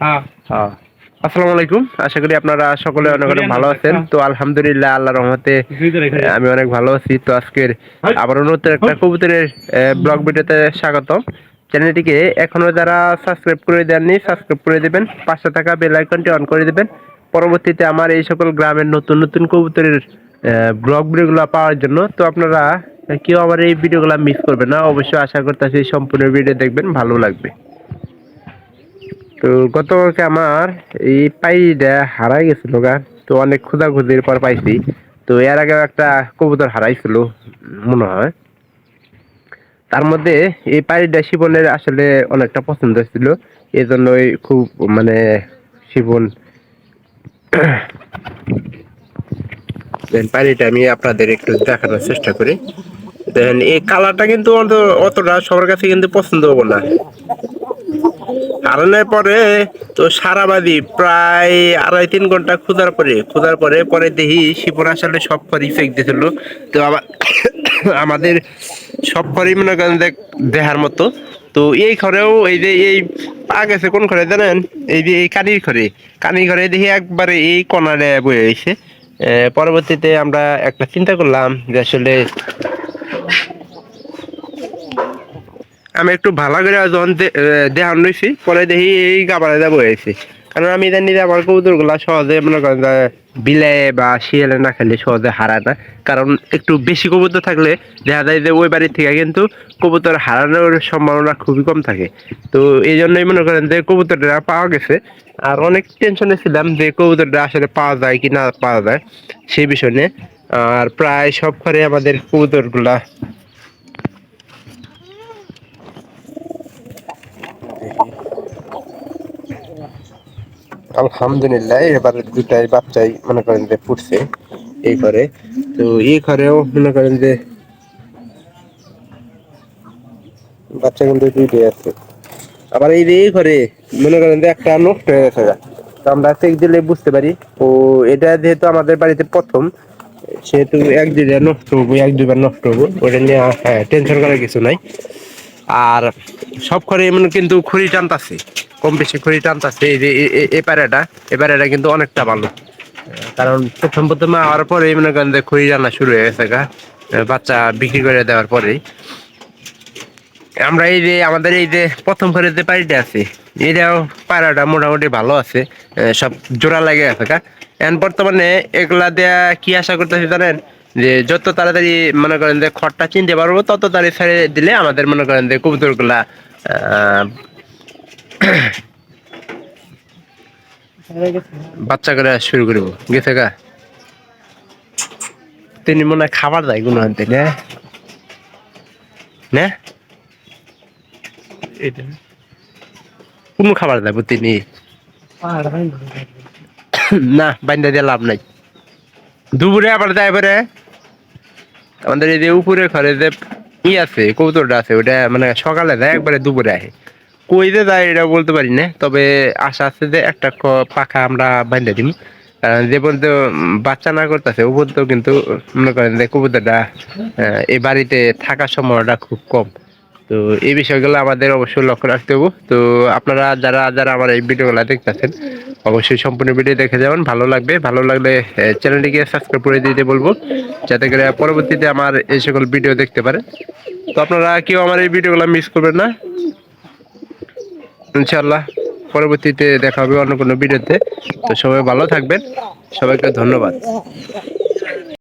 হ্যাঁ। হ্যাঁ। আসসালামু আলাইকুম। আশা করি আপনারা সকলে অনেক অনেক ভালো আছেন। তো আলহামদুলিল্লাহ আল্লাহর রহমতে আমি অনেক ভালো আছি। তো আজকের আবার নতুন একটা কবুতরের ব্লগ ভিডিওতে স্বাগতম। চ্যানেলটিকে এখনও যারা সাবস্ক্রাইব করে দেননি সাবস্ক্রাইব করে দিবেন। পাশে থাকা বেল আইকনটি অন করে দিবেন। পরবর্তীতে আমার এই সকল গ্রামের নতুন নতুন কবুতরের ব্লগ ভিডিওগুলো পাওয়ার জন্য তো আপনারা কেউ আমার এই ভিডিওগুলো মিস করবেন না। অবশ্যই আশা করতেছি সম্পূর্ণ ভিডিও দেখবেন ভালো লাগবে। তো গতকালকে আমার এই পাইটা হারাই গেছিল গা। তো অনেক খোঁজাখুঁজির পর পাইছি। তো এর আগে একটা কবুতর হারাইছিল, মনে হয়। তার মধ্যে এই পাইটা শিবনের আসলে অনেকটা পছন্দ ছিল এই জন্যই খুব মানে শিবন পানিটা আমি আপনাদের একটু দেখানোর চেষ্টা করি। দেন এই কালারটা কিন্তু অত- অতটা সবার কাছে কিন্তু পছন্দ হব না। হারানোর পরে তো সারাবাদি প্রায় আড়াই তিন ঘণ্টা খোঁজার পরে খোঁজার পরে পরে দেখি শিবন আসলে সব খড়ি ফেক দিয়েছিল। তো আবার আমাদের সব খড়ি মনে করেন দেহার মতো। তো এই ঘরেও এই যে এই পা গেছে কোন ঘরে জানেন? এই যে এই কানির ঘরে কানির ঘরে দেখি একবারে এই কনারে বয়ে রয়েছে পরবর্তীতে আমরা একটা চিন্তা করলাম যে আসলে আমি একটু ভালো করে যখন দেহান নিয়েছি পরে দেখি এই গাবারে যাব হয়েছে কারণ আমি জানি যে আমার কবুতরগুলা সহজে মনে করেন বিলে বা শিয়ালে না খেলে সহজে হারায় না। কারণ একটু বেশি কবুতর থাকলে দেখা যায় যে ওই বাড়ির থেকে কিন্তু কবুতর হারানোর সম্ভাবনা খুবই কম থাকে। তো এই জন্যই মনে করেন যে কবুতরটা পাওয়া গেছে। আর অনেক টেনশনে ছিলাম যে কবুতরটা আসলে পাওয়া যায় কি না পাওয়া যায়, সেই বিষয় নিয়ে। আর প্রায় সব ঘরে আমাদের কবুতরগুলা আলহামদুলিল্লাহ, এবার দুটাই বাচ্চাই মনে করেন যে ফুটছে এই ঘরে। তো এই ঘরেও মনে করেন যে বাচ্চা কিন্তু দুইটাই আছে। আবার এই যে এই ঘরে মনে করেন যে একটা নষ্ট হয়ে গেছে তো আমরা চেক দিলে বুঝতে পারি। ও এটা যেহেতু আমাদের বাড়িতে প্রথম, সেহেতু এক দুইবার নষ্ট হব, এক দুইবার নষ্ট হব, ওটা নিয়ে হ্যাঁ টেনশন করার কিছু নাই। আর সব ঘরে এমন কিন্তু খড়ি টানতাছে। কম বেশি খড়ি টানতাছে, এই যে এ- এ- এ পাড়াটা এ পাড়াটা কিন্তু অনেকটা ভালো। কারণ প্রথম প্রথমে হওয়ার পরে মনে করেন যে খড়ি টানা শুরু হয়ে গেছে গা বাচ্চা বিক্রি করে দেওয়ার পরেই। আমরা এই যে, আমাদের এই যে প্রথম ঘরে যে বাড়িটা আছে, এটাও পায়রাটা মোটামুটি ভালো আছে সব জোড়া লাগে আছে কা এখন বর্তমানে এগুলা দেয়া কি আশা করতেছি জানেন? যে যত তাড়াতাড়ি মনে করেন যে খড়টা চিনতে পারব, তত তাড়াতাড়ি ছেড়ে দিলে আমাদের মনে করেন যে কবুতরগুলা বাচ্চা করে শুরু করব। গেছে গা। তিনি মনে হয় খাবার দেয় কোনো আনতে না। না। কোনো খাবার দেয় তিনি। না বাইন্দা দিয়ে লাভ নাই। দুপুরে আবার দেয় এবারে আমাদের এই যে উপরে ঘরে যে ই আছে কবুতরটা আছে ওটা মানে সকালে দেয় একবারে দুপুরে আসে কই যে যায় এটা বলতে পারি না, তবে আশা আছে যে একটা পাখা আমরা দিম। কারণ যে পর্যন্ত বাচ্চা না করতেছে, ও পর্যন্ত কিন্তু, মনে করেন যে কবুতরটা এই বাড়িতে থাকার সময়টা খুব কম। তো এই বিষয়গুলো আমাদের অবশ্যই লক্ষ্য রাখতে হবে। তো আপনারা যারা যারা আমার এই ভিডিওগুলো দেখতেছেন, অবশ্যই সম্পূর্ণ ভিডিও দেখে যাবেন। ভালো লাগবে, ভালো লাগলে চ্যানেলটিকে সাবস্ক্রাইব করে দিতে বলব, যাতে করে পরবর্তীতে আমার এই সকল ভিডিও দেখতে পারেন। তো আপনারা কেউ আমার এই ভিডিওগুলো মিস করবেন না। ইনশাল্লাহ পরবর্তীতে দেখা হবে অন্য কোনো ভিডিওতে। তো সবাই ভালো থাকবেন। সবাইকে ধন্যবাদ।